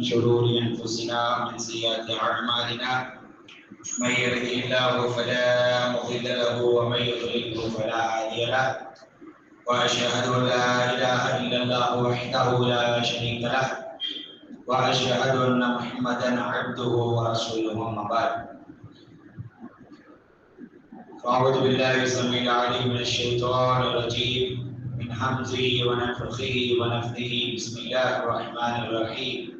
من شرور أنفسنا ومن سيئات أعمالنا. من يهده الله فلا مضل له ومن يضلله فلا هادي له. وأشهد أن لا إله إلا الله وحده لا شريك له. وأشهد أن محمدا عبده ورسوله أما بعد. فأعوذ بالله السميع العليم من الشيطان الرجيم. من همزه ونفخه ونفثه. بسم الله الرحمن الرحيم.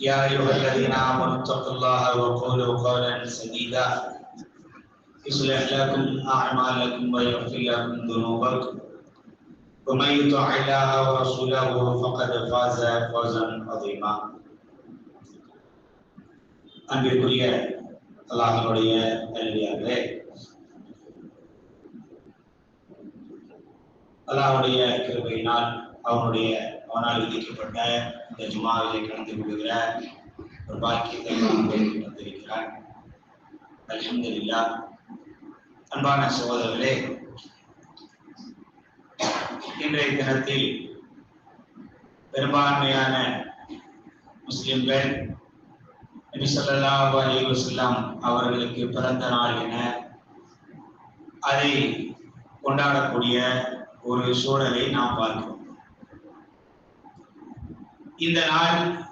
يا أيها الذين آمنوا اتقوا الله وقولوا قولا سديدا يصلح لكم أعمالكم ويغفر لكم ذنوبكم ومن يطع الله ورسوله فقد فاز فوزا عظيما அன்பிற்குரிய அல்லாஹனுடைய நல்லடியார்களே அல்லாஹுடைய கிருபையினால் அவனுடைய அவனால் விதிக்கப்பட்ட அந்த ஜுமாவிலே கலந்து கொள்கிற ஒரு பாக்கியத்தை நாம் வந்திருக்கிறார் அல்ஹம்துலில்லா. அன்பான சகோதரர்களே இன்றைய தினத்தில் பெரும்பான்மையான முஸ்லிம்கள் நபி ஸல்லல்லாஹு அவர்களுக்கு பிறந்த நாள் என அதை கொண்டாடக்கூடிய ஒரு சூழலை நாம் பார்க்கிறோம். இந்த நாள்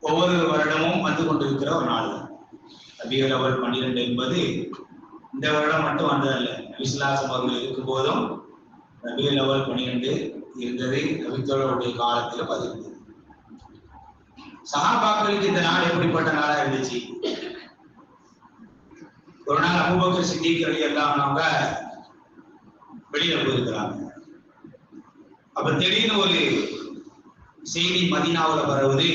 ஒவ்வொரு வருடமும் வந்து கொண்டிருக்கிற ஒரு நாள். தான் ரபியுல் பன்னிரெண்டு என்பது இந்த வருடம் மட்டும் வந்ததல்ல நபிசுல்லாசம் அவர்கள் இருக்கும் போதும் ரபியல் அவல் பன்னிரெண்டு இருந்தது நபித்தோழருடைய காலத்தில் பதிந்தது. சகாபாக்களுக்கு இந்த நாள் எப்படிப்பட்ட நாளா இருந்துச்சு? ஒரு நாள் அபுபக்கர் சித்திக்கிறது எல்லாம் அவங்க வெளியில போயிருக்கிறாங்க. அப்ப திடீர்னு ஒரு செய்தி மதினாவுல வருவது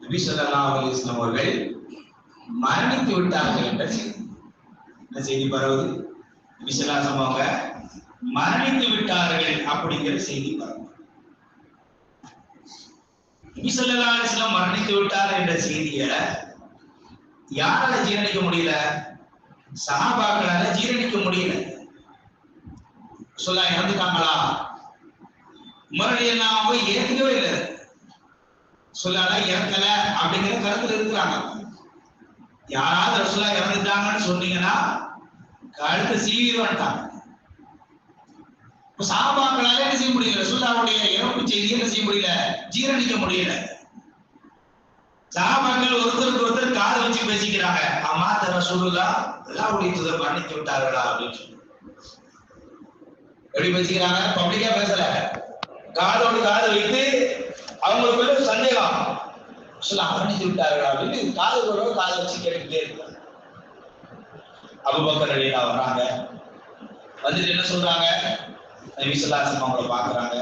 நபி சொல்லா அலைஹி அவர்கள் மரணித்து விட்டார்கள் என்ற செய்தி. என்ன செய்தி பரவுது. நபி சொல்லாசம் அவங்க மரணித்து விட்டார்கள் அப்படிங்கிற செய்தி பரவுது. நபி சொல்லா அலைஹி மரணித்து விட்டார் என்ற செய்தியை யாரால ஜீரணிக்க முடியல? சகாபாக்களால ஜீரணிக்க முடியல. சொல்ல இறந்துட்டாங்களா உமரடி எல்லாம் அவங்க ஏத்துக்கவே இல்லை. சொல்லாத? இறக்கல அப்படிங்கிற கருத்துல இருக்கிறாங்க. யாராவது ரசுல்லா இறந்துட்டாங்கன்னு சொன்னீங்கன்னா கழுத்து சீவி வந்துட்டாங்க. சாபாக்களால என்ன செய்ய முடியல? ரசுல்லாவுடைய இறப்பு செய்தி என்ன செய்ய முடியல? ஜீரணிக்க முடியல. சாபாக்கள் ஒருத்தருக்கு ஒருத்தர் காது வச்சு பேசிக்கிறாங்க. அம்மா தர சொல்லுதா அல்லாவுடைய தூதர் மன்னித்து விட்டார்களா அப்படின்னு சொல்லி. எப்படி பேசிக்கிறாங்க? பப்ளிக்கா பேசல. காதோடு காது வைத்து அவங்களுக்குள்ள சந்தேகம். சொல்ல மன்னித்து விட்டார்களா அப்படின்னு கூட காதை வச்சு கேட்டுக்கிட்டே இருக்காங்க அபுபக்கர் அலியா வர்றாங்க வந்துட்டு என்ன சொல்றாங்க? நபிசல்லாசம் அவங்கள பாக்குறாங்க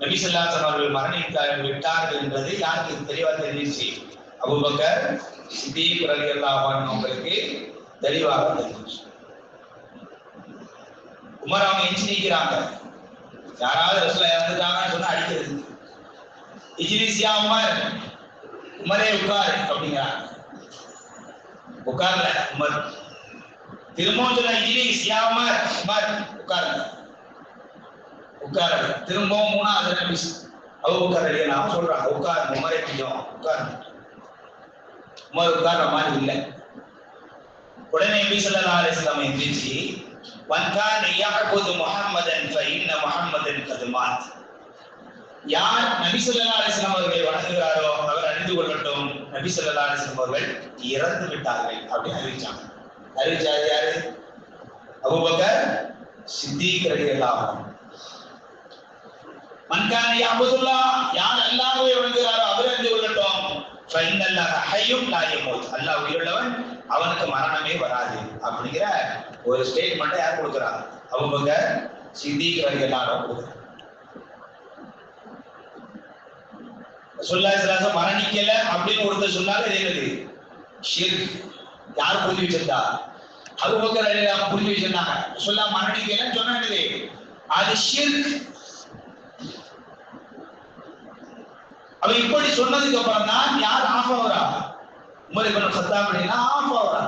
நபிசல்லாசம் அவர்கள் மரணித்தார்கள் விட்டார்கள் என்பது யாருக்கு தெளிவா தெரிஞ்சிச்சு அபுபக்கர் சித்தீக் ரலி அல்லாஹான் அவங்களுக்கு தெளிவாக தெரிஞ்சிச்சு உமர் அவங்க எஞ்சி நிற்கிறாங்க யாராவது ரசூலா இறந்துட்டாங்கன்னு சொன்னா அடிக்கிறது. இஜிலிசியா உமர் உமரே உட்கார் அப்படிங்கிறாங்க உட்கார்ல உமர் திரும்பவும் சொன்ன இஜிலிஸ் யா உமர் உமர் உட்காருங்க உட்காரு திரும்பவும் மூணாவது நபி அவ உட்கார நான் சொல்றேன் உட்கார் உமரே கொஞ்சம் உட்கார் உமர் உட்கார்ற மாதிரி இல்லை உடனே நபி ஸல்லல்லாஹு அலைஹி வஸல்லம் எந்திரிச்சு வந்தான் யாபுது முஹம்மதன் ஃபஇன்ன முஹம்மதன் கதுமாத் யார் நபி அலிஸ்லாம் அவர்களை வணங்குகிறாரோ அவர் அறிந்து கொள்ளட்டும். நபி அலிஸ்லாம் அவர்கள் இறந்து விட்டார்கள் அப்படின்னு அறிவிச்சாங்க. அறிவிச்சாரு யாரு? அபுபக்கர் சித்திக் ரலியல்லாஹு அன்ஹு. மன்கான யாபுதுல்லா யார் அல்லாஹ்வை வணங்குகிறாரோ அவர் அறிந்து கொள்ளட்டும். ஃபஇன்னல்லாஹ ஹய்யும் லா யமூத். அல்லாஹ் உயிருள்ளவன் அவனுக்கு மரணமே வராது அப்படிங்கிற ஒரு ஸ்டேட்மெண்ட் யார் கொடுக்குறாங்க அவங்க சித்திக் ரலியல்லாஹு கொடுக்குறாங்க. சொல்லாசலாச மரணிக்கல அப்படின்னு ஒருத்தர் சொன்னாங்க என்னது? ஷிர்க். யார் புரிஞ்சு வச்சிருந்தா? அபூபக்கர் ரலியல்லாஹு புரிஞ்சு வச்சிருந்தாங்க. சொல்லா மரணிக்கலன்னு சொன்னா என்னது? அது ஷிர்க். அவ இப்படி சொன்னதுக்கு அப்புறம் தான் யார் ஆஃப் ஆகுறா உமர் இப்னு கத்தாப் அப்படின்னா ஆஃப் ஆகுறா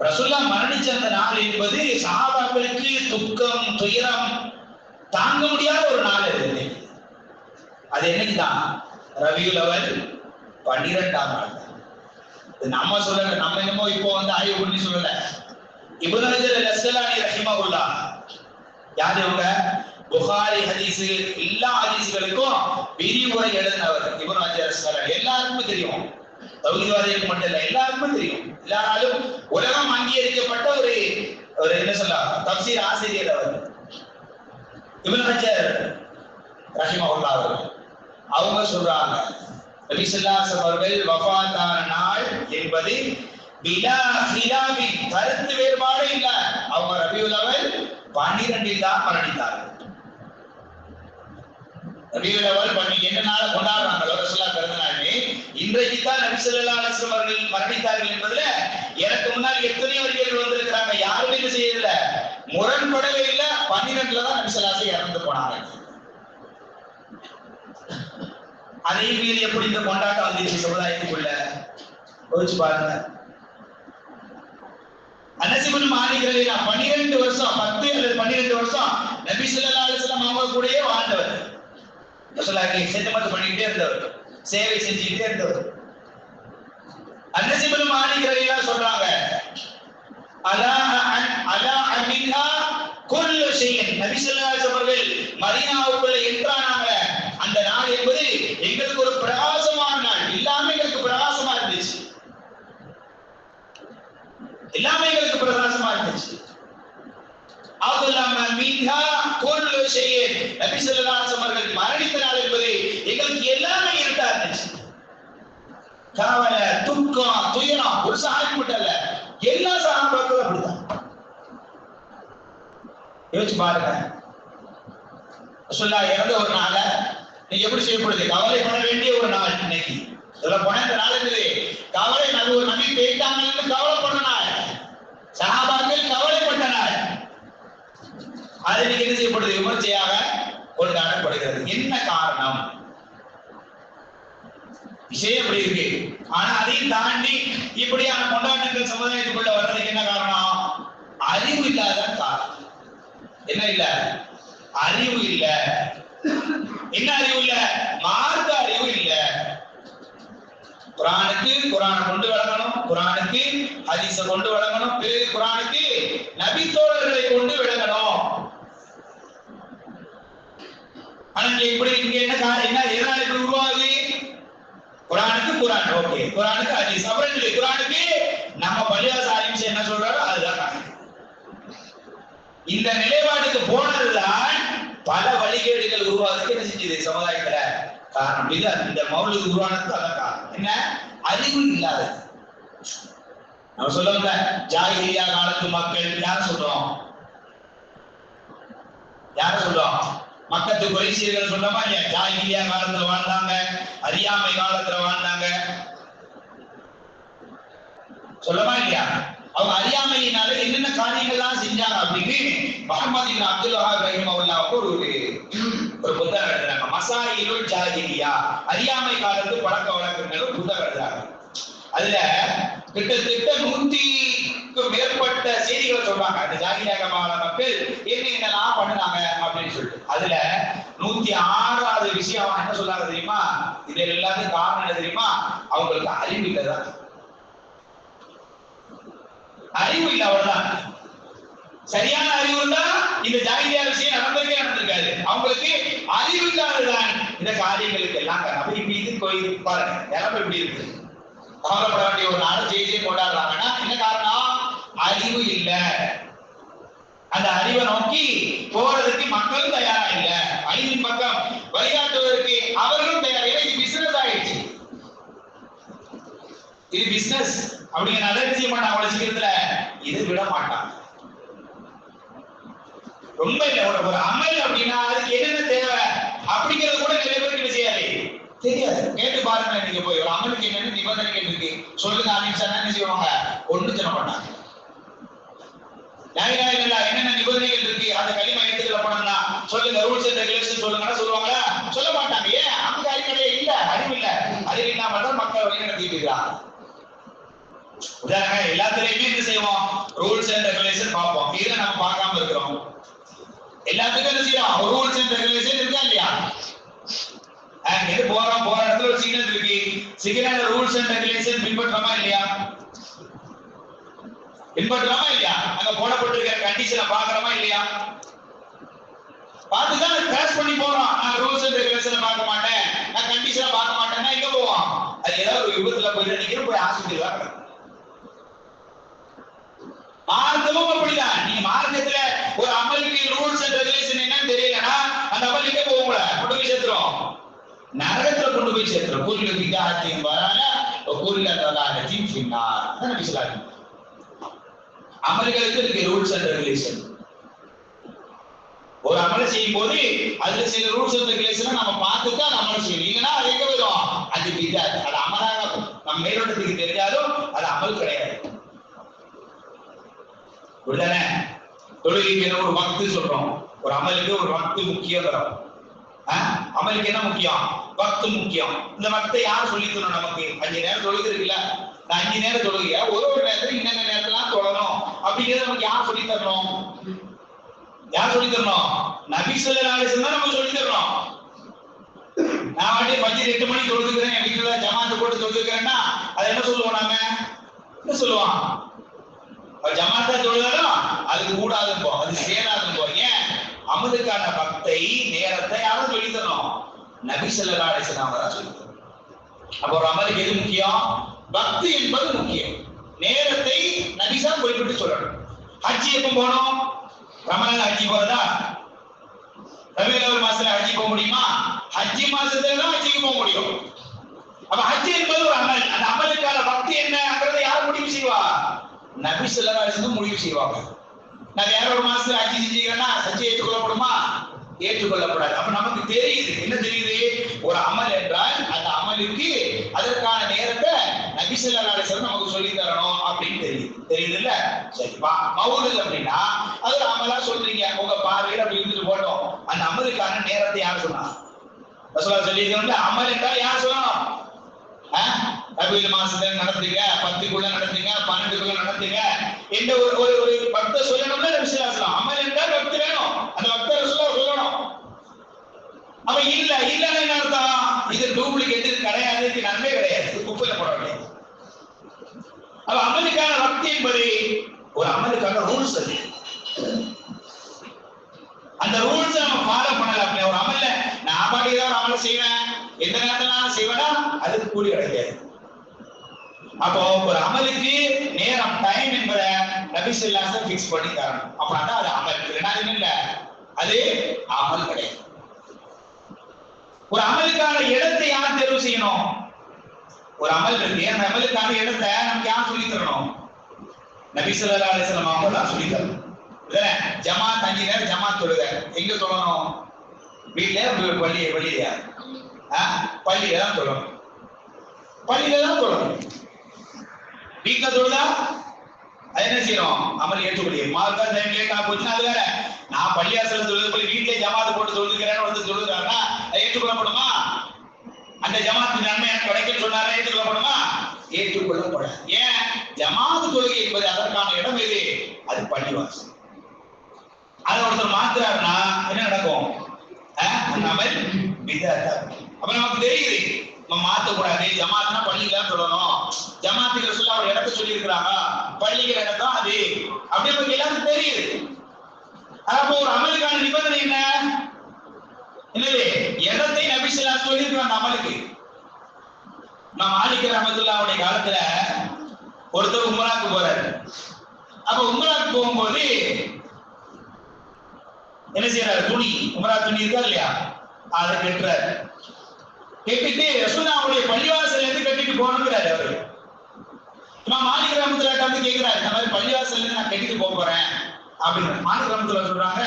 ரசுல்லா மரணிச்ச அந்த நாள் என்பது சஹாபாக்களுக்கு துக்கம் துயரம் தாங்க முடியாத ஒரு நாள் அது. அது என்னைக்குதான்? ரவியுல் அவல் பன்னிரெண்டாம் நாள். தான். நம்ம சொல்லல நம்ம என்னமோ இப்போ வந்து ஆய்வு பண்ணி சொல்லல. இப்னு ஹஜர் அஸ்கலானி ரஹிமஹுல்லா. யார் இவங்க? புகாரி ஹதீஸ். எல்லா ஹதீஸ்களுக்கும் விரிவுரை எழுதினவர் இப்னு அஜர் அஸ்கலானி எல்லாருக்குமே தெரியும். தௌஹீத்வாதிகளுக்கு மட்டும் இல்ல எல்லாருக்குமே தெரியும். எல்லாராலும் உலகம் அங்கீகரிக்கப்பட்ட ஒரு ஒரு என்ன சொல்லலாம் தப்சீர் ஆசிரியர் அவர். இப்னு ஹஜர் ரஹிமஹுல்லா அவர்கள். அவங்க சொல்றாங்க. நபி அவர்கள் வஃபாத்தான நாள் என்பது பிலா ஹிலாபி கருத்து வேறுபாடு இல்ல. அவங்க ரபியுல் அவல் பன்னிரெண்டில் தான் மரணித்தார்கள். ரபியுல் அவல் என்ன நாள் கொண்டாடுறாங்க. ரசூலா பிறந்த நாளே இன்றைக்கு தான் நபி ஸல்லல்லாஹு அவர்கள் மரணித்தார்கள் என்பதுல எனக்கு முன்னால் எத்தனையோ வரிகள் வந்திருக்கிறாங்க? யாருமே இது செய்யல முரண்படவே இல்லை. பன்னிரெண்டுல தான் நபி இறந்து போனாங்க. அதே மீறி எப்படி இந்த கொண்டாட்டம் வந்துச்சு சமுதாயத்துக்குள்ள? யோசிச்சு பாருங்க. அனசிபுல் மாளிகளை நான் பன்னிரெண்டு வருஷம் பத்து அல்லது பன்னிரெண்டு வருஷம் நபி சொல்லா அலிஸ்லாம் அவங்க கூடயே வாழ்ந்தவர். ரசூலுல்லாஹி செஞ்சமத்து பண்ணிக்கிட்டே இருந்தவர். சேவை செஞ்சுக்கிட்டே இருந்தவர். அனசிபுல் மாளிகளை சொல்றாங்க அலா அலா அமின்ஹா குல் செய்யன் நபி சொல்லா அலைஹி அவர்கள் மதினாவுக்குள்ள என்றா அந்த நாள் என்பது எங்களுக்கு ஒரு பிரகாசமான நாள். எல்லாமே எங்களுக்கு பிரகாசமா இருந்துச்சு. எல்லாமே எங்களுக்கு பிரகாசமா இருந்துச்சு. அதுல்லாம மீன்ஹா குல்லு ஷைஇன் நபி ஸல்லல்லாஹு அலைஹி வஸல்லம் அவர்கள் மரணித்த நாள் என்பது எங்களுக்கு எல்லாமே இருட்டா இருந்துச்சு. கவலை துக்கம் துயரம் ஒரு சஹாபி மட்டும் இல்ல எல்லா சஹாபாக்களும் அப்படிதான் யோசிச்சு பாருங்க. சொல்லா இறந்த ஒரு நாள நீங்க எப்படி செய்யப்படுது கவலைப்பட வேண்டிய ஒரு நாள் இன்னைக்கு. இதுல போன இந்த நாள் இருக்குது கவலை நல்ல ஒரு நபி போயிட்டாங்கன்னு கவலைப்பட்ட நாள். சஹாபாக்கள் கவலைப்பட்ட நாள். அது என்ன செய்யப்படுது விமர்சையாக கொண்டாடப்படுகிறது. என்ன காரணம்? விஷயம் எப்படி இருக்கு. ஆனா அதையும் தாண்டி இப்படியான கொண்டாட்டங்கள் சமுதாயத்துக்குள்ள வர்றதுக்கு என்ன காரணம்? அறிவு இல்லாத காரணம். என்ன இல்ல? அறிவு இல்ல. என்ன அறிவு இல்ல? மார்க்க அறிவு இல்ல. குரானுக்கு குரான கொண்டு விளங்கணும் குரானுக்கு ஹதீஸ கொண்டு விளங்கணும் பிறகு குரானுக்கு நபித்தோழர்களை கொண்டு விளங்கணும். ஆனா இங்க இப்படி இங்க என்ன என்ன எதனால இப்படி உருவாகுது குரானுக்கு குரான் ஓகே. குரானுக்கு ஹதீஸ். அப்புறம் இல்லை குரானுக்கு நம்ம பள்ளிவாச ஆரம்பிச்சு என்ன சொல்றாரோ அதுதான். இந்த நிலைப்பாட்டுக்கு போனதுதான் பல வழிகேடுகள் உருவாகிறதுக்கு என்ன செஞ்சது சமுதாயத்துல? காரணம் இது இந்த மௌலுக்கு உருவானது அதான் காரணம். என்ன? அறிவு இல்லாதது. நம்ம சொல்லுவோம்ல ஜாகிரியா காலத்து மக்கள் யார் சொல்றோம்? யார் சொல்றோம்? மக்கத்து குறைசீர்கள் சொல்றோமா இல்லையா? ஜாகிரியா காலத்துல வாழ்ந்தாங்க அறியாமை காலத்துல வாழ்ந்தாங்க. சொல்லமா இல்லையா? அவங்க அறியாமையினால என்னென்ன காரியங்கள்லாம் செஞ்சாங்க அப்படின்னு முகமது இப்னு அப்துல் வஹாப் ரஹிமஹுல்லாஹ் ஒரு ஒரு புத்தகம் எழுதுறாங்க. மசாயிலுல் ஜாஹிலியா அறியாமை காலத்து பழக்க வழக்கங்கள் ஒரு புத்தகம் எழுதுறாங்க. அதுல கிட்டத்தட்ட நூத்திக்கு மேற்பட்ட செய்திகளை சொல்றாங்க. அந்த ஜாகிலியா கால மக்கள் என்ன என்னெல்லாம் பண்ணுனாங்க அப்படின்னு சொல்லிட்டு. அதுல நூத்தி ஆறாவது விஷயம் என்ன சொல்றாங்க தெரியுமா? இது எல்லாத்துக்கும் காரணம் என்ன தெரியுமா? அவங்களுக்கு அறிவு இல்லதான். அறிவு இல்ல அவ்வளவுதான். சரியான அறிவு இருந்தா இந்த ஜாகிரியா விஷயம் நடந்திருக்கே நடந்திருக்காது. அவங்களுக்கு அறிவு இல்லாததான் இந்த காரியங்களுக்கு எல்லாம் காரணம். அப்ப இப்ப இது கோயில் பாருங்க. நிலைமை எப்படி இருக்கு கவலைப்பட வேண்டிய ஒரு நாள் ஜெயிலே கொண்டாடுறாங்கன்னா என்ன காரணம்? அறிவு இல்ல. அந்த அறிவை நோக்கி போறதுக்கு மக்களும் தயாரா இல்ல. அறிவின் பக்கம் வழிகாட்டுவதற்கு அவர்களும் தயாரா. இது பிசினஸ் ஆயிடுச்சு. இது பிசினஸ் அப்படிங்கிற நல்ல மாட்டான் அவ்வளவு சீக்கிரத்துல? இது விட மாட்டான். ரொம்ப இல்ல ஒரு ஒரு அமல் அப்படின்னா அதுக்கு என்னென்ன தேவை? அப்படிங்கிறது கூட நிறைய பேருக்கு தெரியாது. கேட்டு பாருங்க நீங்க போய் ஒரு அமலுக்கு என்னென்ன நிபந்தனைகள் இருக்கு? சொல்லுங்க அப்படின்னு என்ன செய்வாங்க? ஒண்ணு சொல்ல மாட்டாங்க. லாயிலா இல்ல என்னென்ன நிபந்தனைகள் இருக்கு? அந்த களிமா எடுத்துக்கொள்ளப்படணும்னா சொல்லுங்க ரூல்ஸ் அண்ட் ரெகுலேஷன் சொல்லுங்கன்னா சொல்லுவாங்களா? சொல்ல மாட்டாங்க. ஏன்? அங்க அறிவுடைய இல்ல அறிவு இல்ல. அறிவு இல்லாம தான் மக்கள் வழி நடத்திட்டு இருக்காங்க. உதாரணம் எல்லாத்துலயுமே என்ன செய்வோம்? ரூல்ஸ் அண்ட் ரெகுலேஷன் பார்ப்போம். இதை நம்ம பார்க்காம இருக்கிறோம். எல்லாத்துக்கும் என்ன செய்யலாம்? ரூல்ஸ் அண்ட் ரெகுலேஷன் இருக்கா இல்லையா? எது போறோம்? போற இடத்துல ஒரு சிக்னல் இருக்கு. சிக்னல் ரூல்ஸ் அண்ட் ரெகுலேஷன் பின்பற்றமா இல்லையா? பின்பற்றமா இல்லையா? அங்க போடப்பட்டிருக்க கண்டிஷனை பாக்குறோமா இல்லையா? பார்த்துதான் கிராஸ் பண்ணி போறோம். நான் ரூல்ஸ் அண்ட் ரெகுலேஷனை பார்க்க மாட்டேன். நான் கண்டிஷனை பார்க்க மாட்டேன்னா எங்க போவோம்? அது ஏதாவது ஒரு விபத்துல போயிட்டு நீங்க போய் ஆஸ்பத்திரி வரணும் மார்க்கமும் அப்படிதான் நீங்க மார்க்கத்துல ஒரு அமலுக்கு ரூல்ஸ் அண்ட் ரெகுலேஷன் என்னன்னு தெரியலன்னா அந்த அமல் எங்க போகும்ல கொண்டு போய் சேர்த்துரும். நரகத்துல கொண்டு போய் சேர்த்துரும். கூறில விகாரத்தையும் வரான கூறில தலாகத்தையும் பின்னார் அதான் அமல்களுக்கு இருக்கு ரூல்ஸ் அண்ட் ரெகுலேஷன் ஒரு அமலை செய்யும் போது அதுல சில ரூல்ஸ் அண்ட் ரெகுலேஷன் நம்ம பார்த்து தான் அமலை செய்யணும். இல்லைன்னா அது எங்க போயிடும் அது விதாது அது அமலாக நம்ம மேலோட்டத்துக்கு தெரிஞ்சாலும் அது அமல் கிடையாது. புரியுதானே தொழுகைக்கு என்ன ஒரு வக்து சொல்றோம்? ஒரு அமலுக்கு ஒரு வக்து முக்கியம் தரும். அமலுக்கு என்ன முக்கியம்? வக்து முக்கியம். இந்த வக்தை யார் சொல்லி தரணும் நமக்கு? அஞ்சு நேரம் தொழுகை இருக்குல்ல நான் அஞ்சு நேரம் தொழுகைய? ஒரு ஒரு நேரத்துல இன்னென்ன நேரத்துல தொழணும். அப்படிங்கிறத நமக்கு யார் சொல்லி தரணும்? யார் சொல்லி தரணும்? நபி சொல்லி தான் நம்ம சொல்லி தரணும். நான் வாட்டி பஞ்சு எட்டு மணிக்கு தொழுதுக்கிறேன் என் வீட்டுல ஜமாத்து போட்டு தொழுதுக்கிறேன்னா அதை என்ன சொல்லுவோம் நாம? என்ன சொல்லுவான் ஜமாத்தா தொழுதாலும் அதுக்கு கூடாதுப்போம் அது சேராதுப்போ ஏன்? அமதுக்கான பக்தை நேரத்தை யாரும் சொல்லி நபி செல்லா அலிஸ்லாம் தான் சொல்லி அப்போ ஒரு அமலுக்கு எது முக்கியம்? பக்தி என்பது முக்கியம். நேரத்தை நபிசா குறிப்பிட்டு சொல்லணும். ஹஜ்ஜி எப்போ போனோம் ரமலான் ஹஜ்ஜி போறதா? ரவிலவர் மாசத்துல ஹஜ்ஜி போக முடியுமா? ஹஜ்ஜி மாசத்துல தான் ஹஜ்ஜிக்கு போக முடியும். அப்ப ஹஜ்ஜி என்பது ஒரு அமல். அந்த அமலுக்கான பக்தி என்னங்கிறத யார் முடிவு செய்வா? நபி செல்லா இருந்து முடிவு செய்வாங்க. நான் வேற ஒரு மாசத்துல ஆட்சி செஞ்சீங்கன்னா சச்சி ஏற்றுக்கொள்ளப்படுமா? ஏற்றுக்கொள்ளப்படாது. அப்ப நமக்கு தெரியுது. என்ன தெரியுது? ஒரு அமல் என்றால் அந்த அமலுக்கு அதற்கான நேரத்தை நபிசல்லா அலிஸ்லாம் நமக்கு சொல்லி தரணும் அப்படின்னு தெரியுது. தெரியுது இல்ல சரி மவுலு அப்படின்னா அது ஒரு அமலா சொல்றீங்க. உங்க பார்வையில் அப்படி இருந்துட்டு போட்டோம். அந்த அமலுக்கான நேரத்தை யார் சொன்னா? சொல்லி அமல் என்றால் யார் சொல்லணும்? ரபியுல் மாசத்துல நடத்துங்க பத்துக்குள்ள நடத்துங்க பன்னெண்டுக்குள்ள நடத்துங்க. என்ற ஒரு ஒரு ஒரு பக்த சொல்லணும்னா விசுவாசம் அமல் என்றால் பக்தி வேணும். அந்த பக்த சொல்ல சொல்லணும். அவன் இல்ல இல்லன்னு என்ன அர்த்தம்? இது டூப்ளிகேட் இது கிடையாது இது நன்மை கிடையாது. குப்பையில போட வேண்டியது. அவ அமலுக்கான பக்தி என்பது ஒரு அமலுக்கான ரூல்ஸ் அது. அந்த ரூல்ஸ் நம்ம ஃபாலோ பண்ணல அப்படி ஒரு அமல்ல நான் பாட்டி தான் அமல் செய்வேன். எந்த நேரத்துல நான் செய்வேனா? அதுக்கு கூலி கிடைக்காது அப்போ ஒரு அமலுக்கு நேரம் டைம் என்பதை நபி ஃபிக்ஸ் பிக்ஸ் பண்ணி தரணும். அப்படின்னா அது அமல். ரெண்டாவது இல்ல? அது அமல் கிடையாது. ஒரு அமலுக்கான இடத்தை யார் தேர்வு செய்யணும்? ஒரு அமல் இருக்கு. அந்த அமலுக்கான இடத்தை நமக்கு யார் சொல்லி தரணும்? நபி சொல்லா அலிஸ்லாம் அவங்க தான் சொல்லி தரணும். ஜமா அஞ்சு நேரம் ஜமாத் தொழுக. எங்க தொழணும்? வீட்டுல பள்ளி வெளியில பள்ளியில தான் தொழணும். பள்ளியில தான் தொழணும். வீட்டுல தொழுதா அது என்ன செய்யணும்? அமல் ஏற்றுக்கொள்ள மார்க்கா டைம் லேட் ஆக போச்சுன்னா அது வேற. நான் பள்ளியாசல தொழுது போய் வீட்டிலே ஜமாத்து போட்டு தொழுதுக்கிறேன்னு வந்து தொழுதுறாருன்னா அது ஏற்றுக்கொள்ளப்படுமா அந்த ஜமாத்து நன்மை எனக்கு கிடைக்கும் சொன்னாரே? ஏற்றுக்கொள்ளப்படுமா ஏற்றுக்கொள்ளப்படாது ஏன்? ஜமாத்து தொழுகை என்பது அதற்கான இடம் எது? அது பள்ளிவாசல். அதை ஒருத்தர் மாத்துறாருன்னா என்ன நடக்கும்? அந்த அமல் அப்ப நமக்கு தெரியுது. மாத்தக்கூடாது. ஜமாத்னா பள்ளிக்கு சொல்லணும். ஜமாத்துக்கு சொல்ல ஒரு இடத்த சொல்லி இருக்கிறாங்க பள்ளிக்கிற இடம் தான் அது. அப்படி நமக்கு எல்லாருக்கும் தெரியுது. அப்போ ஒரு அமலுக்கான நிபந்தனை என்ன? என்னது? இடத்தை நபிசுல்லா சொல்லியிருக்காங்க அமலுக்கு? நான் மாலிக் ரஹமத்துல்லாவுடைய காலத்துல ஒருத்தர் உமராக்கு போறாரு. அப்ப உமராக்கு போகும்போது என்ன செய்யறாரு துணி. உமரா துணி இருக்கா இல்லையா? அதை கட்டுறாரு. கட்டிட்டு ரசூலாவுடைய பள்ளிவாசல்ல இருந்து கட்டிட்டு போகணுங்கிறாரு அவரு. இமாம் மாலிக் கிராமத்துல வந்து கேட்கிறாரு இந்த மாதிரி பள்ளிவாசல்ல இருந்து நான் கட்டிட்டு போக போறேன் அப்படின்னு. மாலிக் கிராமத்துல சொல்றாங்க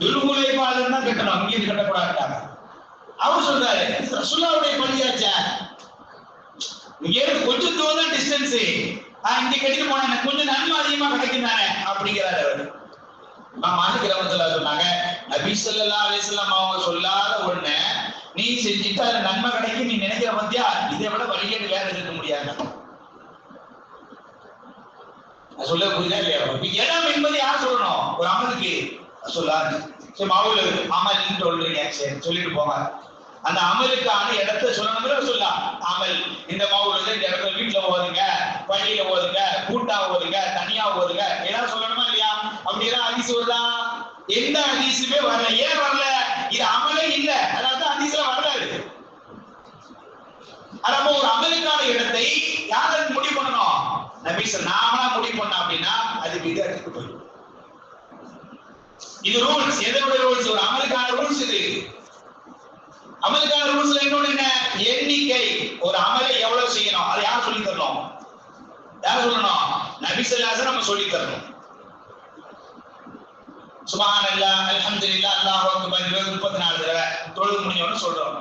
துருமுலைப்பாளர் தான் கட்டணும் இங்கே கட்டக்கூடாதுட்டாங்க அவர் சொல்றாரு இது பள்ளியாச்சா இங்க இருந்து கொஞ்சம் தூரம் தான் நான் இங்க கட்டிட்டு போனேன் கொஞ்சம் நன்மை அதிகமா கிடைக்கும் தானே அப்படிங்கிறாரு அவரு. நான் மாலிக் ரஹமத்துல்லாஹி சொன்னாங்க நபி ஸல்லல்லாஹு அலைஹி அவங்க சொல்லாத ஒண்ணு நீ செஞ்சுட்டு அது நன்மை கிடைக்கும் நீ நினைக்கிற பத்தியா? இதை விட வழிகேடு வேற இருக்க முடியாது. நான் சொல்ல புரியுதா இல்லையா? இப்ப இடம் என்பது யார் சொல்லணும்? ஒரு அமலுக்கு சொல்லாது. சரி மாவுல அமல் சொல்றீங்க. சரி சொல்லிட்டு போங்க. அந்த அமலுக்கான இடத்தை சொல்லணும் சொல்லலாம் அமல் இந்த மாவுல இந்த இடத்துல வீட்டுல போதுங்க பள்ளியில போதுங்க கூட்டா போதுங்க தனியா போதுங்க ஏதாவது சொல்லணுமா இல்லையா? அப்படி ஏதாவது அதிசு வருதா? எந்த அதிசுமே வரல. ஏன் வரல? இது அமலே இல்ல. அதாவது அதிசல வரல நம்ம ஒரு அமலுக்கான இடத்தை யார் முடிவு பண்ணணும்? நபீசன் நாமளா முடிவு பண்ணோம் அப்படின்னா அது விதத்துக்கு போயிடும். இது ரூல்ஸ். எதனுடைய ரூல்ஸ்? ஒரு அமலுக்கான ரூல்ஸ் இது. அமலுக்கான ரூல்ஸ்ல இன்னொன்னு என்ன? எண்ணிக்கை. ஒரு அமலை எவ்வளவு செய்யணும்? அதை யார் சொல்லி தரணும்? யார் சொல்லணும்? நபிசல்லாச நம்ம சொல்லி தரணும். சுபஹான் அல்லா அல்ஹம்துலில்லாஹ் அல்லாஹ் அக்பர் இருபது முப்பத்தி நாலு தடவை தொழுது முடிஞ்சவொன்னு சொல்றோம்.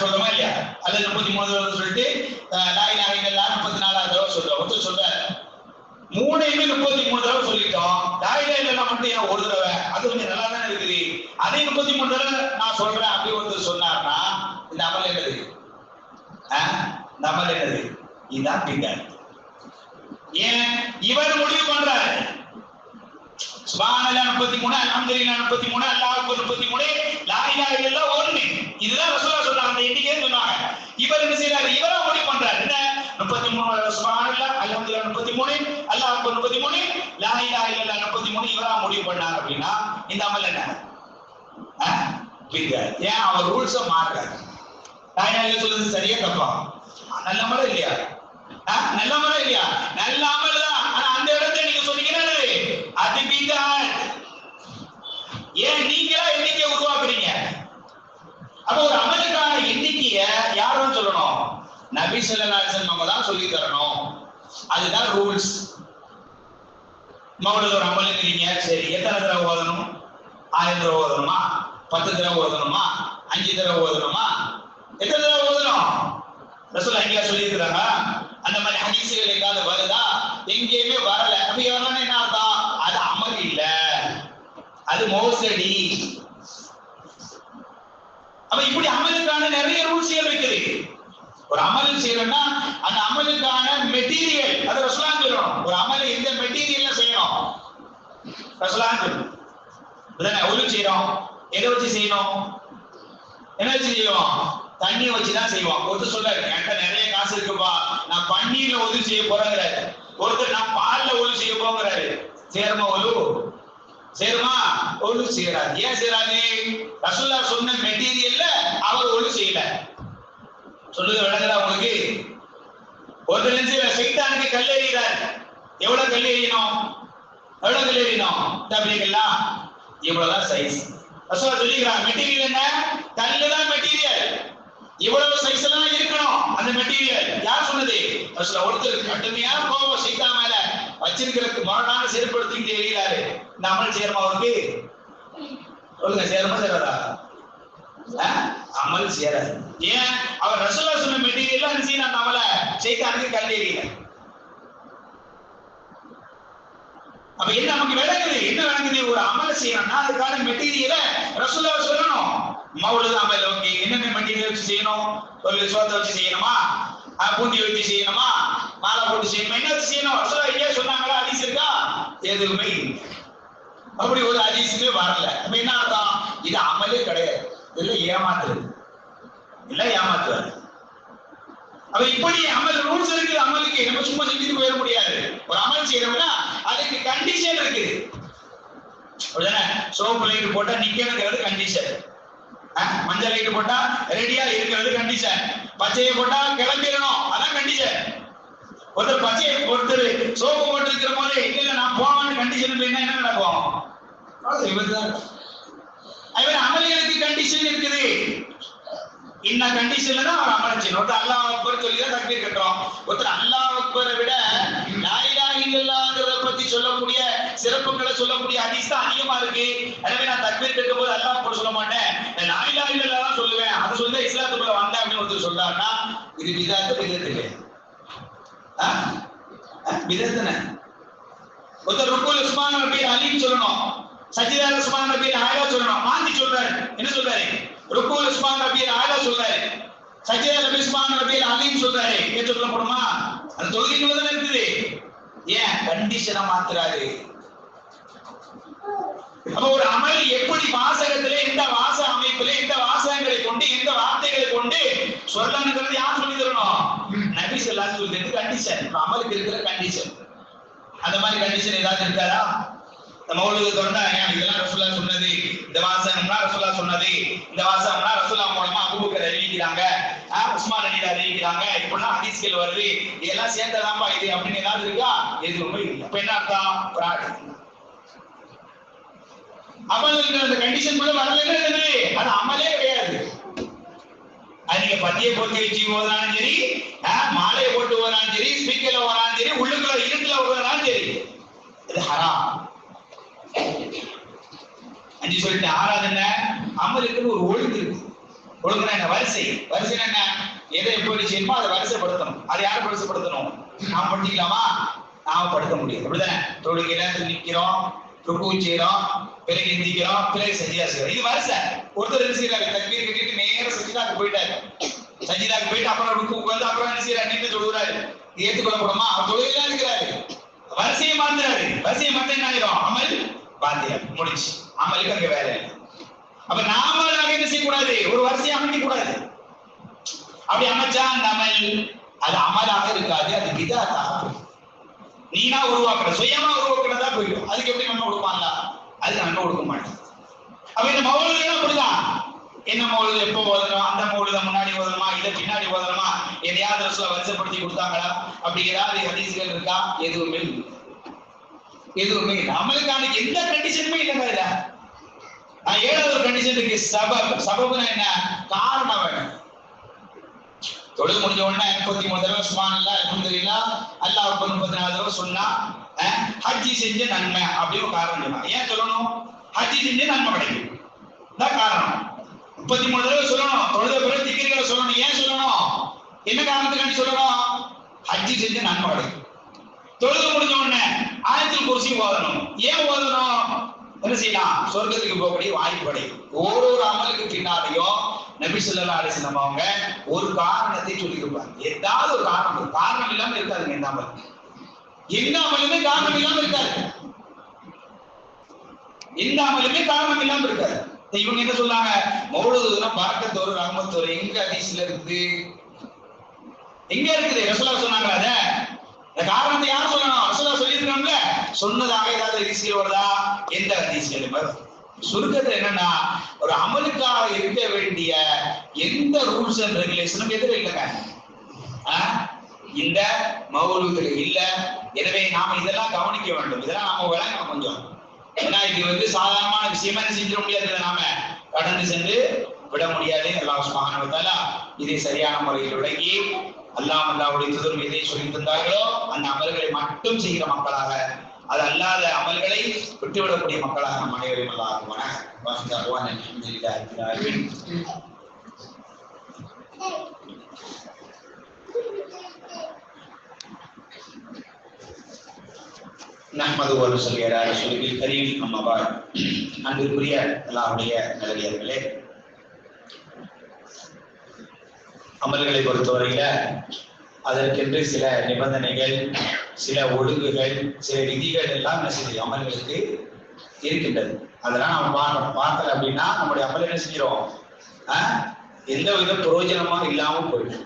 சொல்றோமா இல்லையா? அல்லது முப்பத்தி மூணு தடவை சொல்லிட்டு அஹ், லா இலாஹ முப்பத்தி நாலாவது தடவை சொல்றோம். ஒருத்தர் சொல்றாரு மூணையுமே முப்பத்தி மூணு தடவை சொல்லிட்டோம். லா இலாஹ மட்டும் ஏன் ஒரு தடவை? அது கொஞ்சம் நல்லா தானே இருக்குது. அதே முப்பத்தி மூணு தடவை நான் சொல்றேன். அப்படி ஒருத்தர் சொன்னார்னா இந்த அமல் என்னது? இந்த அமல் என்னது? இதுதான் பின்னாடி ஏன்? இவர் முடிவு பண்றாரு. சுபானல்லா முப்பத்தி மூணு அல்ஹம்துலில்லாஹ் முப்பத்தி மூணு அல்லாஹ் அக்பர் முப்பத்தி மூணு லா இலாஹ இல்லல்லாஹ் ஒண்ணு இதுதான் ரசூலா சொல்றாங்க அந்த எண்ணிக்கைன்னு சொன்னாங்க. இவர் என்ன செய்யறாரு இவரா முடிவு பண்றாரு. என்ன? முப்பத்தி மூணு சுபானல்லா அல்ஹம்துலில்லாஹ் முப்பத்தி மூணு அல்லாஹ் அக்பர் முப்பத்தி மூணு லா இலாஹ இல்லல்லாஹ் முப்பத்தி மூணு இவரா முடிவு பண்ணார் அப்படின்னா இந்த அமல் என்ன? ஏன் அவர் ரூல்ஸ மாறுறாரு? தாய்நாளில் சொல்றது சரியா தப்பா? நல்ல மழை இல்லையா? ஆஹ்? நல்ல மழை இல்லையா? நல்ல அமல் தான் ஆனா அந்த இடத்துல நீங்க சொன்னீங்கன்னா என்னது? அது பிதாத். ஏன் நீங்களா எண்ணிக்கை உருவாக்குறீங்க? அப்ப ஒரு அமலுக்கான எண்ணிக்கைய யாரும் சொல்லணும்? நபி சொல்லலாசன் நம்ம தான் சொல்லி தரணும். அதுதான் ரூல்ஸ் மௌலது ஒரு அமலுங்கிறீங்க சரி எத்தனை தடவை ஓதணும்? ஆயிரம் தடவை ஓதணுமா? பத்து தடவை ஓதணுமா? அஞ்சு தடவை ஓதணுமா? எத்தனை தடவை ஓதணும்? ரசூல் எங்கேயா சொல்லியிருக்கிறாங்க அந்த மாதிரி ஹதீசுகள் எங்காவது வருதா எங்கேயுமே வரல. அப்ப வரலன்னு என்ன அர்த்தம்? அது மோசடி. அப்ப இப்படி அமலுக்கான நிறைய ரூல்ஸ்கள் இருக்குது. ஒரு அமல் செய்யணும்னா அந்த அமலுக்கான மெட்டீரியல் அது ரசூலா சொல்லணும் ஒரு அமலை இந்த மெட்டீரியல்ல செய்யணும். ரசூலா சொல்லணும் ஒழு செய்யறோம். எதை வச்சு செய்யணும்? என்ன வச்சு செய்வோம்? தண்ணி வச்சுதான் செய்வோம். ஒருத்தர் சொல்றாரு என்கிட்ட நிறைய காசு இருக்குப்பா. நான் பன்னீர்ல ஒது செய்ய போறேங்கிறாரு. ஒருத்தர் நான் பால்ல ஒழு செய்ய போங்கிறாரு சேர்ம ஒழு சேருமா? ஒழு செய்யறாரு. ஏன் செய்யறாரு? ரசூல்லா சொன்ன மெட்டீரியல்ல அவர் ஒழு செய்யல. சொல்லுங்க விளங்குதா உங்களுக்கு? ஒருத்தர் என்ன சைத்தானுக்கு கல் எறிகிறார். எவ்வளவு கல் எறியணும்? எவ்வளவு கல் எறியணும்? அப்படிங்களா இவ்வளவுதான் சைஸ் ரசுல்லா சொல்லிக்கிறாங்க மெட்டீரியல் என்ன? கல்லு தான் மெட்டீரியல். இவ்வளவு சைஸ் எல்லாம் இருக்கணும் அந்த மெட்டீரியல். யார் சொன்னது? ரசூலா ஒருத்தர் கடுமையான கோபம் சைத்தா மேல வச்சிருக்கிறதுக்கு மரணான செயல்படுத்திட்டு எறிகிறாரு இந்த அமல் சேருமா அவருக்கு? சொல்லுங்க சேருமா சேராதா? அமல் சேராது. ஏன்? அவர் ரசூலா சொன்ன மெட்டீரியல் என்ன செய்யணும் அந்த அமல சைத்தானுக்கு கல் எறியல அப்ப என்ன நமக்கு விளங்குது? என்ன விளங்குது? ஒரு அமல செய்யணும்னா அதுக்கான மெட்டீரியலை ரசூலா சொல்லணும். மவுலது அமல் ஓகே என்னென்ன மெட்டீரியல் வச்சு செய்யணும்? ஒரு சோத்தை வச்சு செய்யணுமா? பூந்தி வச்சு செய்யணுமா? மாலை போட்டு செய்யணுமா? என்ன வச்சு செய்யணும்? ரசூலா ஐயா சொன்னாங்களா? ஹதீஸ் இருக்கா? எதுவுமே அப்படி ஒரு அதிசயமே வரல. அப்ப என்ன அர்த்தம்? இது அமலே கிடையாது. இல்ல ஏமாத்துறது. இல்ல ஏமாத்துவாரு அப்ப இப்படி அமல் ரூல்ஸ் இருக்குது அமலுக்கு நம்ம சும்மா செஞ்சுட்டு போயிட முடியாது. ஒரு அமல் செய்யறோம்னா அதுக்கு கண்டிஷன் இருக்குது. சோப்பு லைட் போட்டா நிக்கணுங்கிறது கண்டிஷன் மஞ்சள் லைட் போட்டா ரெடியா இருக்கிறது கண்டிஷன் பச்சையை போட்டா கிளம்பிடணும். அதான் கண்டிஷன் ஒருத்தர் பச்சையை ஒருத்தர் சோப்பு போட்டு இருக்கிற போது இல்ல இல்ல நான் போவான்னு கண்டிஷன் என்ன என்ன நடக்கும் இவர் அமலிகளுக்கு கண்டிஷன் இருக்குது. இந்த கண்டிஷன்ல தான் அவர் அமல் ஒருத்தர் அல்லாஹ் அக்பர் சொல்லி தான் தக்பீர் கட்டுறோம். ஒருத்தர் அல்லாஹ் அக்பரை விட லாயில இலாஹ பத்தி சொல்லக்கூடிய சிறப்புகளை சொல்லக்கூடிய ஹதீஸ் அதிகமா இருக்கு. எனவே நான் தக்பீர் கேட்கும் போது அல்லாஹ் கூட சொல்ல மாட்டேன். நான் லா இலாஹ தான் சொல்லுவேன். அதை சொல்லி இஸ்லாத்துக்குள்ள வந்த அப்படின்னு ஒருத்தர் சொல்றாருன்னா இது பிதாத்து பிதத்து இல்லையா? ஒருத்தர் ருக்குல் உஸ்மான் நபி அலின்னு சொல்லணும். சஜிதா உஸ்மான் நபி ஆயிலா சொல்லணும். மாத்தி சொல்றாரு. என்ன சொல்றாரு? ருக்குல் உஸ்மான் நபி ஆயிலா சொல்றாரு. சஜிதா உஸ்மான் நபி அலின்னு சொல்றாரு. ஏன் சொல்லப்படுமா அந்த தொழுகைக்குள்ள தானே இருக்குது. ஏன் கண்டிஷனை மாத்துறாரு? அப்ப ஒரு அமல் எப்படி வாசகத்திலே இந்த வாச அமைப்பிலே இந்த வாசகங்களை கொண்டு இந்த வார்த்தைகளை கொண்டு சொல்லணுங்கிறது யார் சொல்லி தரணும்? நபி சொல்லாது சொல்லி கண்டிஷன் அமலுக்கு இருக்கிற கண்டிஷன் அந்த மாதிரி கண்டிஷன் ஏதாவது இருக்காதா? நம்ம மௌலுக்கு தொடர்ந்தா ஏன் இதெல்லாம் ரசுல்லா சொன்னது? இந்த வாசகம்னா ரசுல்லா சொன்னது? இந்த வாசகம்னா ரசுல்லா மூலமா அபுபக்கர் அறிவிக்கிறாங்க. உஸ்மான் அலி அறிவிக்கிறாங்க. இப்படிலாம் ஹதீஸ்கள் வருது. இதெல்லாம் சேர்ந்ததாம்பா இது அப்படின்னு ஏதாவது இருக்கா? எதுவுமே இல்லை. இப்ப என்ன அர்த்தம்? அமல் அந்த கண்டிஷன் கூட வரலன்னு இருக்குது அது அமலே கிடையாது. அது நீங்க பத்தியை போட்டு வச்சு போதாலும் சரி மாலையை போட்டு ஓதுனாலும் சரி ஸ்பீக்கர்ல ஓதுனாலும் சரி உள்ளுக்குள்ள இருட்டுல ஓதுனாலும் சரி இது ஹராம். அஞ்சு சொல்லிட்டு ஆறாவது என்ன அமலுக்குன்னு ஒரு ஒழுங்கு இருக்கு. ஒழுங்குனா என்ன? வரிசை. வரிசை என்ன? எதை எப்படி செய்யணுமோ அதை வரிசைப்படுத்தணும். அதை யாரும் வரிசைப்படுத்தணும்? நாம் படிக்கலாமா நாம படுத்த முடியும். அப்படிதானே? தொழுகையில நிக்கிறோம் ருக்கு செய்யறோம் பிறகு எந்திக்கிறோம் பிறகு சஜிதா செய்யறோம் இது வரிசை. ஒருத்தர் என்ன செய்யறாரு தக்பீர் கட்டிட்டு நேர சஜிதாக்கு போயிட்டாரு. சஜிதாக்கு போயிட்டு அப்புறம் ருக்கு வந்து அப்புறம் என்ன செய்யறாரு நின்று தொழுகிறாரு. இது ஏற்றுக்கொள்ளப்படுமா அவர் தொழுகையில இருக்கிறாரு. வரிசையை மறந்துறாரு. வரிசையை மறந்து என்ன ஆயிரும்? அமல் பாத்தியம் முடிச்சு அமலுக்கு அங்க வேலை இல்லை. அப்ப நாம என்ன செய்யக்கூடாது? ஒரு வரிசையை அமைக்க கூடாது அப்படி அமைச்சா அந்த அமல் அது அமலாக இருக்காது அது விதாத்தாக போயிடும். நீனா உருவாக்குற சுயமா உருவாக்குறதா போயிடும். அதுக்கு எப்படி நம்ம கொடுப்பாங்களா அதுக்கு நம்ம கொடுக்க மாட்டோம். அப்ப இந்த மௌலிகள் அப்படிதான். என்ன மௌலிது எப்போ ஓதணும்? அந்த மௌலித முன்னாடி ஓதணுமா? இல்ல பின்னாடி ஓதணுமா? எதையாவது ரசூலா வரிசைப்படுத்தி கொடுத்தாங்களா? அப்படி ஏதாவது ஹதீஸ்கள் இருக்கா? எதுவுமே எதுவுமே இல்லை. அமலுக்கான எந்த கண்டிஷனுமே இல்லைங்க இல்லை ஏழாவது ஒரு சபப். சபப்னா என்ன? காரணம் வேணும். தொழுது முடிஞ்ச உடனே முப்பத்தி மூணு தடவை சுமான் இல்ல அல்ஹம்துலில்லா அல்லாஹ் அக்பர் முப்பத்தி நாலு தடவை சொன்னா ஹஜ்ஜி செஞ்ச நன்மை அப்படின்னு காரணம் சொன்னா ஏன் சொல்லணும்? ஹஜ்ஜி செஞ்ச நன்மை கிடைக்கும். தான் காரணம்? முப்பத்தி மூணு தடவை சொல்லணும். தொழுத பிறகு திக்கிரிகளை சொல்லணும். ஏன் சொல்லணும்? என்ன காரணத்துக்காண்டி சொல்லணும்? ஹஜ்ஜி செஞ்ச நன்மை கிடைக்கும். தொழுது முடிஞ்ச உடனே ஆயத்தில் குறிச்சி ஓதணும். ஏன் ஓதணும்? என்ன செய்யலாம்? சொர்க்கத்துக்கு போகக்கூடிய வாய்ப்பு கிடைக்கும். ஒரு ஒரு அமலுக்கு பின்னாலையும் நபி ஸல்லல்லாஹு அலைஹி அவங்க ஒரு காரணத்தை சொல்லியிருப்பாங்க. ஏதாவது ஒரு காரணம் காரணம் இல்லாம இருக்காதுங்க இந்த அமல். எந்த அமலுமே காரணம் இல்லாம இருக்காது. எந்த அமலுமே காரணம் இல்லாம இருக்காது. இவங்க என்ன சொல்லாங்க மௌலுதுனா பறக்கத்தோரு ரகமத்தோரு எங்க அதிசல இருக்குது? எங்க இருக்குது? ரசூலா சொன்னாங்க அதை. இந்த காரணத்தை யார் சொல்லணும்? ரசூலா சொல்லியிருக்காங்கல்ல சொன்னதாக ஏதாவது ஹதீஸ்கள் வருதா? எந்த ஹதீஸ்கள் வரும் சுருக்கத்துல என்னன்னா ஒரு அமலுக்காக இருக்க வேண்டிய எந்த ரூல்ஸ் அண்ட் ரெகுலேஷனும் எதிர இல்லைங்க ஆ? இந்த மௌலூதுல இல்ல. எனவே நாம இதெல்லாம் கவனிக்க வேண்டும். இதெல்லாம் நாம விளங்கணும் கொஞ்சம். ஏன்னா இது வந்து சாதாரணமான விஷயமா செஞ்சிட முடியாது நாம. கடந்து சென்று விட முடியாது எல்லாம் சுப்ஹானஹு இதை சரியான முறையில் விளங்கி அல்லாம் அல்லாவுடைய தூதர் எதை சொல்லி தந்தார்களோ அந்த அமல்களை மட்டும் செய்கிற மக்களாக அது அல்லாத அமல்களை விட்டுவிடக்கூடிய மக்களாக நம் அனைவரும் அல்லாஹ் நஹ்மது ஒரு நுஸல்லி சொல்லி கரீம். அம்மா அன்பிற்குரிய அல்லாவுடைய நல்லடியார்களே அமல்களை பொறுத்தவரையில அதற்கென்று சில நிபந்தனைகள் சில ஒழுங்குகள் சில விதிகள் எல்லாம் என்ன செய்யுது அமல்களுக்கு இருக்கின்றது. அதெல்லாம் நம்ம பார்க்கணும் பார்க்கல அப்படின்னா நம்முடைய அமல் என்ன செஞ்சிடும் எந்த வித பிரயோஜனமாக இல்லாம போயிடும்.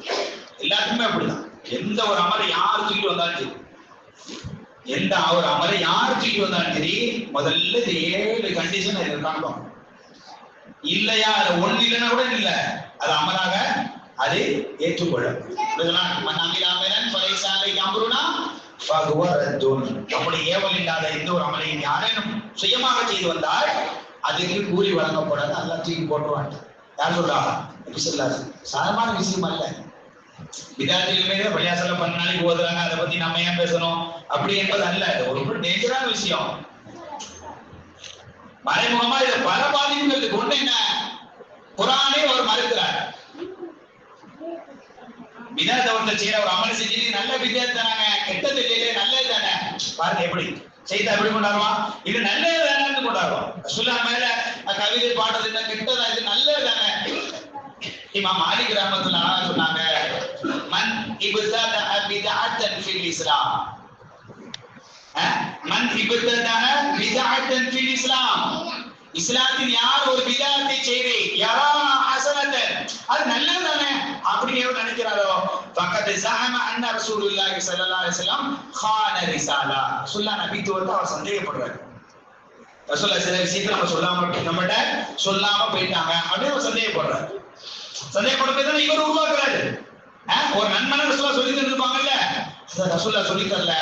எல்லாத்துக்குமே அப்படிதான். எந்த ஒரு அமலை யார் தூக்கிட்டு வந்தாலும் சரி எந்த ஒரு அமலை யார் தூக்கிட்டு வந்தாலும் சரி முதல்ல இந்த ஏழு கண்டிஷன் இதில் இல்லையா? அது ஒண்ணு இல்லைன்னா கூட இல்லை. அது அமலாக அது ஏற்றுக்கொள்ளும் இதெல்லாம் பலைசாலை அம்ருனா நம்முடைய ஏவல் இல்லாத எந்த ஒரு அமலையும் யாரேனும் சுயமாக செய்து வந்தால் அதுக்கு கூலி வழங்கப்படாது. அல்லா தூக்கி போட்டுருவாங்க. யார் சொல்றா? நபி ஸல்லல்லாஹு அலைஹி விஷயம் அல்ல. விதார்த்திகளுமே மீது பள்ளியாசல பன்னெண்டு நாளைக்கு ஓதுறாங்க அதை பத்தி நம்ம ஏன் பேசணும்? அப்படி என்பது அல்ல. ஒரு ரொம்ப டேஞ்சரான விஷயம். மறைமுகமா இதை பல பாதிப்புகளுக்கு ஒண்ணு என்ன? குரானே அவர் மறுக்கிறார். விதாத்த செய்யற ஒரு அமல் செஞ்சு நல்ல வித்தியாசம் தானே கெட்டது இல்லையே நல்லது தானே? பாருங்க எப்படி? செய்தா எப்படி கொண்டாடுவான் இது நல்லது தானே கொண்டாடுவோம். சொல்ல மேல கவிதை பாடுறது என்ன கெட்டதா? இது நல்லது தானே? இமாம் மாலி கிராமத்துல சொன்னாங்க மன் இபுசாத அபிதாத்தன் ஃபில் இஸ்லாம். மன் இப்தத பிதஅத்தன் ஃபில் இஸ்லாம். இஸ்லாத்தில் யார் ஒரு விதாத்தை செய்தி? யாரா ஹசனத்தன் அது நல்லது தானே அப்படின்னு எவர் நினைக்கிறாரோ பக்கத்து ஜஹம அண்ணா ரசூலுல்லாஹி ஸல்லல்லாஹு அலைஹி வஸல்லம் கான ரிசாலா. சுல்லா நபிக்கு வந்து அவர் சந்தேகப்படுறாரு. ரசூலுல்லாஹ் சில விஷயத்தை நம்ம சொல்லாம நம்மகிட்ட சொல்லாம போயிட்டாங்க அப்படின்னு அவர் சந்தேகப்படுறாரு. சந்தேகப்படுறது தான் இவர் உருவாக்குறாரு. ஒரு நண்பன ரசூலா சொல்லி தந்துருப்பாங்கல்ல? இதை ரசூலா சொல்லி தரல.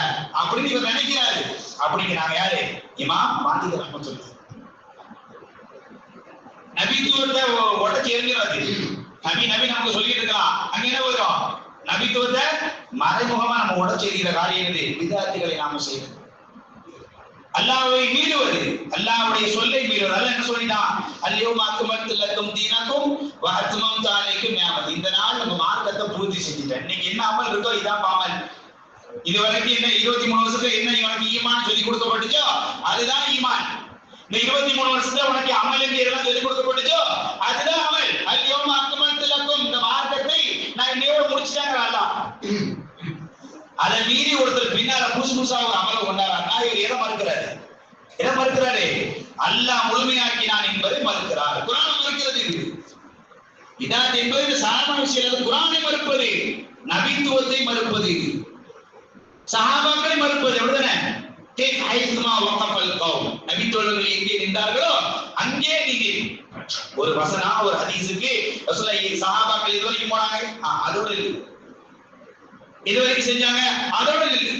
அப்படின்னு இவர் நினைக்கிறாரு. அப்படிங்கிறாங்க யாரு? இமாம் மாலிக் ரஹ்மத்துல்லாஹி. நபித்துவத்தை ஒ- உடைச்சு நபி நபி நமக்கு சொல்லிட்டு இருக்கலாம் அங்க என்ன வரும் நபித்துவத்தை மறைமுகமா நம்ம உடைச்சு எறிகிற காரியம் இது விதார்த்திகளை நாம செய்வது அல்லாவை மீறுவது. அல்லாவுடைய சொல்லை மீறுவது. அல்ல என்ன சொல்லிட்டான்? அல்யௌம அக்மல்து லக்கும் தீனக்கும் வ தாலைக்கும் ஞாபகம். இந்த நாள் நம்ம மார்க்கத்தை பூர்த்தி செஞ்சுட்டேன் இன்னைக்கு என்ன அமல் இருக்கோ இதான் பாமல் இது வரைக்கும் என்ன இருபத்தி மூணு வருஷத்துல என்ன இவனுக்கு ஈமான் சொல்லி கொடுக்கப்பட்டுச்சோ அதுதான் ஈமான். இந்த இருபத்தி மூணு வருஷத்துல உனக்கு அமல் என்று எல்லாம் சொல்லிக் கொடுக்கப்பட்டுச்சோ? அதுதான் அமல். அல்யோம அக்கமத்திலக்கும் இந்த மார்க்கத்தை நான் இன்னையோட முடிச்சுட்டாங்க அதை மீறி ஒருத்தர் பின்னால புதுசு புதுசா ஒரு அமல் கொண்டாரா இவர் எதை மறுக்கிறாரு? எதை மறுக்கிறாரு? அல்லாஹ் முழுமையாக்கினான் என்பதை மறுக்கிறார். குரான் மறுக்கிறது இது. இதான் என்பது இந்த சாதாரண விஷயம் குரானை மறுப்பது. நபித்துவத்தை மறுப்பது இது. சஹாபாக்களை மறுப்பது. எவ்வளவுதானே கேக் எங்கே நின்றார்களோ அங்கே நீங்க ஒரு வசனா ஒரு ஹதீஸுக்கு ரசூலுல்லாஹி சஹாபாக்கள் இது வரைக்கும் போனாங்க அதோட இல்லை இதுவரைக்கும் செஞ்சாங்க அதோட இல்லை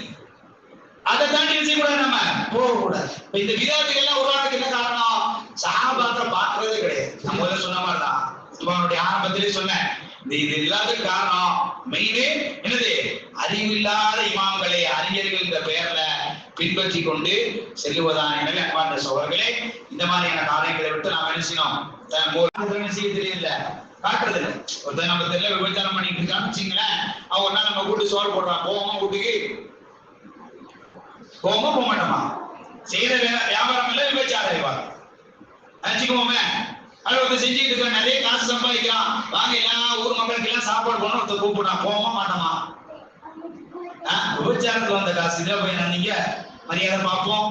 அதை தாண்டி செய்யக்கூடாது நம்ம? போகக்கூடாது. இப்ப இந்த விதாத்துகள் எல்லாம் உருவானதுக்கு என்ன காரணம்? சஹாபாக்கள் பாக்குறதே கிடையாது. நம்ம சொன்ன மாதிரிதான் இவனுடைய ஆரம்பத்திலே சொன்னேன். இது எல்லாத்துக்கும் காரணம் மெயினே என்னது? அறிவில்லாத இமாம்களை அறிஞர்கள் இந்த பெயர்ல பின்பற்றி கொண்டு செல்லுவதான் எனவே அன்பார்ந்த சோழர்களே இந்த மாதிரியான காரியங்களை விட்டு நாம் என்ன செய்யணும்? என்ன செய்ய தெரியல. காட்டுறது இல்லை. ஒருத்தன் நம்ம தெரியல விபச்சாரம் பண்ணிட்டு இருக்கான்னு வச்சுங்களேன். அவன் ஒரு நாள் நம்ம கூட்டு சோறு போடுறான். போவோமா வீட்டுக்கு. போவோமா போக மாட்டோமா செய்யற வியாபாரம் இல்ல விபச்சார வியாபாரம் நினைச்சுக்கோமே. அது ஒருத்தர் செஞ்சுட்டு இருக்க நிறைய காசு சம்பாதிக்கலாம் வாங்க எல்லாம் ஊர் மக்களுக்கு எல்லாம் சாப்பாடு போனோம் ஒருத்தர் கூப்பிடுறான். போவோமா மாட்டோமா விபச்சாரத்துல வந்த காசு இதை போய் நான் நீங்க மரியாதை பார்ப்போம்.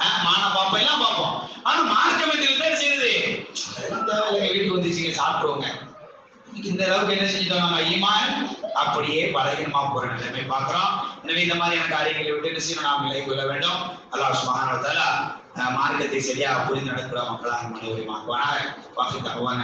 மான மானம் பார்ப்போம் எல்லாம் பார்ப்போம். ஆனா மார்க்கமத்தில் தான் செய்யுது வீட்டுக்கு வந்துச்சுங்க சாப்பிடுவோங்க. இந்த அளவுக்கு என்ன செஞ்சிட்டோம் நம்ம ஈமான்? அப்படியே பலகீனமா போற நிலைமை பார்க்கிறோம். எனவே இந்த மாதிரியான காரியங்களை விட்டு என்ன செய்யணும்? நாம் நிலை கொள்ள வேண்டும். அல்லாஹ் சுப்ஹானஹு மார்க்கத்தை சரியாக புரிந்து நடக்கிற மக்களாக மனிதரை மாக்குவானாக வாக்கு தகவான